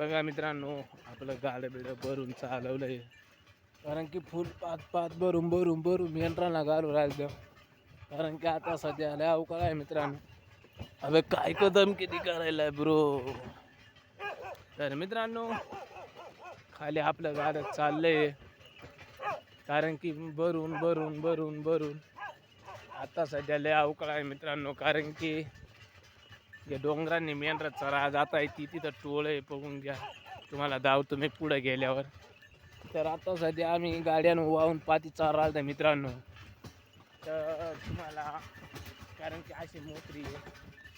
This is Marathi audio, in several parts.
बघा मित्रांनो आपलं गाडं बिडं भरून चालवलंय. कारण की फुल पात पात भरून भरून भरून यंत्रांना घालू राहिलं कारण की आता सध्या लय अवकाळ आहे मित्रांनो. अबे काय कदम किती करायला ब्रो. तर मित्रांनो खाली आपलं गाडं चाललंय. कारण की भरून भरून भरून भरून. आता सध्या लय अवकाळ आहे मित्रांनो कारण की या डोंगरांनी मेंढरा चरा जाता येते तिथं टोळ आहे बघून घ्या. तुम्हाला दाव तुम्ही पुढे गेल्यावर. तर आता सध्या आम्ही गाड्यानं वाहून पाती चारा आलता मित्रांनो. तर तुम्हाला कारण की अशी मोकरी आहे.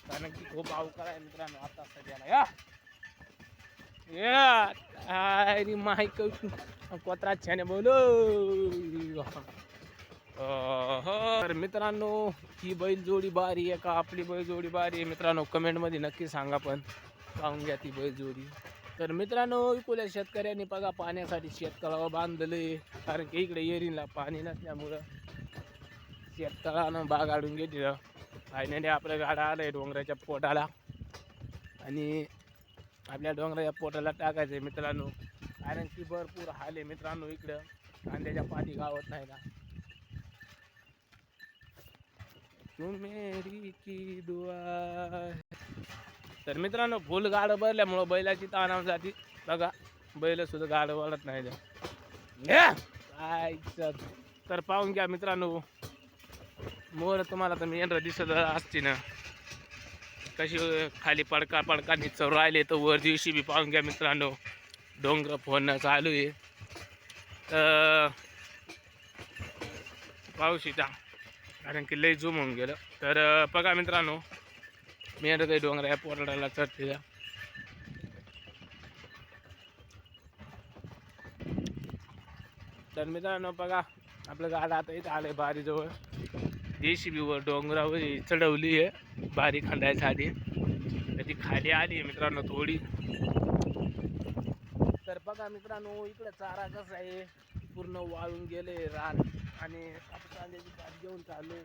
कारण की खूप अवकाळ आहे मित्रांनो आता सध्याला या. या अरे माहिक कोत्रा छाने बोलो. तर मित्रांनो ही बैल जोडी बारी आहे का? आपली बैल जोडी बारी आहे. मित्रांनो कमेंटमध्ये नक्की सांगा पण. पाहून घ्या ती बैल जोडी तर मित्रांनो इकडल्या शेतकऱ्यांनी बघा पाण्यासाठी शेततळावर बांधले कारण की इकडे येरीला पाणी नसल्यामुळं शेततळानं बाग आडून घेतलं. फायनली आपलं गाडा आलं आहे डोंगराच्या पोटाला. आणि आपल्या डोंगराच्या पोटाला टाकायचं आहे मित्रांनो. कारण की भरपूर हाल आहे मित्रांनो इकडं. कांद्याच्या पाणी गावत नाही ना तू मेरी की दुआ तर मित्रांनो फुल गाड भरल्यामुळं बैलाची ताणासाठी बघा बैल सुद्धा गाडं वळत नाही काय तर- तर पाहून घ्या मित्रांनो मोर तुम्हाला तर मेंढर दिसत असते ना कशी खाली पडका पडका निचव राहिले तर वर दिवशी बी पाहून घ्या मित्रांनो डोंगर फोडणं चालू आहे. तर पाऊस कारण की लई झूम होऊन गेलं. तर बघा मित्रांनो मेंढर काही डोंगर या पोराडाला चढते तर मित्रांनो बघा आपलं गाडं आता इथं आलंय बारीजवळ. जेसीबीवर डोंगरावर चढवली आहे. बारी खंडायसाठी तर ती खाली आली आहे मित्रांनो थोडी. तर बघा मित्रांनो इकडं चारा कसा आहे? पूर्ण वाळून गेले रान. आणि आपण कांद्याची भात घेऊन चालू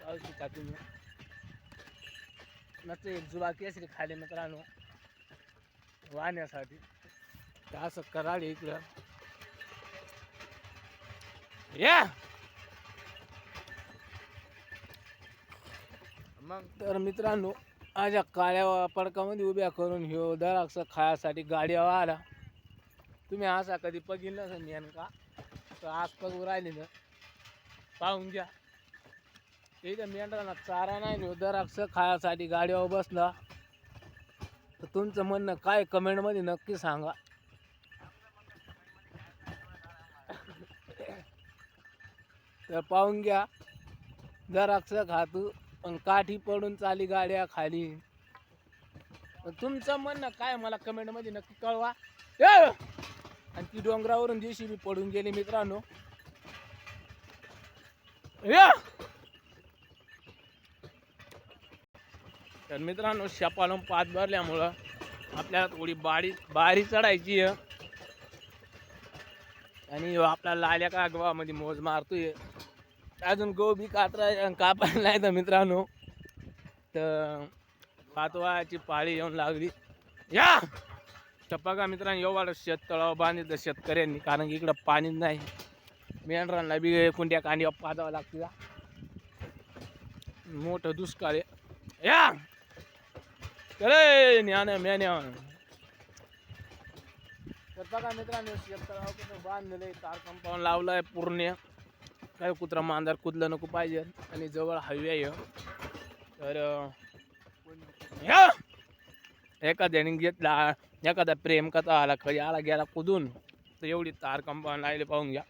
चालू शिका तुम्ही. नच एक जुबा केसरी खाली मित्रांनो वाहण्यासाठी असं कराड इकडं. या! मग तर मित्रांनो माझ्या काळ्या पडकामध्ये उभ्या करून ह्यो दराक्ष खायासाठी गाड्या आला तुम्ही असा कधी बघितलं नसेल नेमका तर आज बघू राहिले ना. पाहून घ्या. इथं मेंढरांना चारा नाही न्यू दराक्ष खायासाठी गाडीवर बसला. तर तुमचं म्हणणं काय? कमेंटमध्ये नक्की सांगा. तर पाहून घ्या. दराक्ष खातू पण काठी पडून चाली गाड्या खाली. तुमचं म्हणणं काय? मला कमेंटमध्ये नक्की कळवा. ती डोंगरावरून दिवशी मी पडून गेली मित्रांनो. या! तर मित्रांनो शपालून पाच भरल्यामुळं आपल्याला थोडी बारी बारी चढायची आहे. आणि आपला लाल्या का गव्हामध्ये मोज मारतोय. अजून गहू बी कातरा कापायला नाही तर मित्रांनो. तर पातवाची पाळी येऊन लागली. या! तर बघा मित्रांनो एवढं शेततळावर बांधितलं शेतकऱ्यांनी कारण की इकडं पाणीच नाही. मेंढरांना बी कुंड्या कांड्या पाजावं लागते मोठं दुष्काळ आहे. या! अरे न्यान म्यान्या तर बघा मित्रांनो शेततळावर कुठं बांधलेलं तार कंपाऊंड लावलं आहे पूर्ण. काय कुत्रा मांदार कुदलं नको पाहिजे. आणि जवळ हायवे आहे. तर एका जणी घेतला. एखादा प्रेमकथा आला खरी आला गेला कुदून तर एवढी तार कंपाऊंड लागले पाहून घ्या.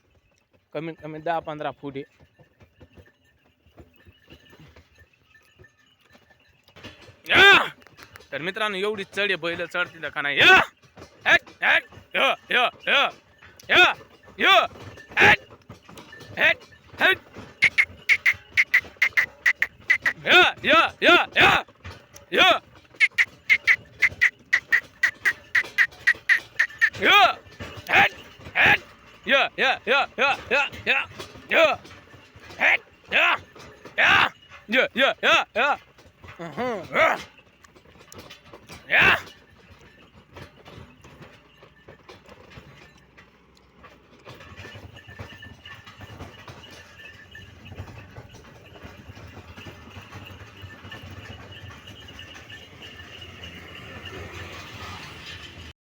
कमीत कमी दहा पंधरा फूट या! तर मित्रांनो एवढी चढे बैल चढतील का नाही? या! हॅट, हॅट, य, य, य, य, य, हॅट, हॅट, हॅट. य, य, य, य, य. य, हॅट, हॅट, य, य, य, य,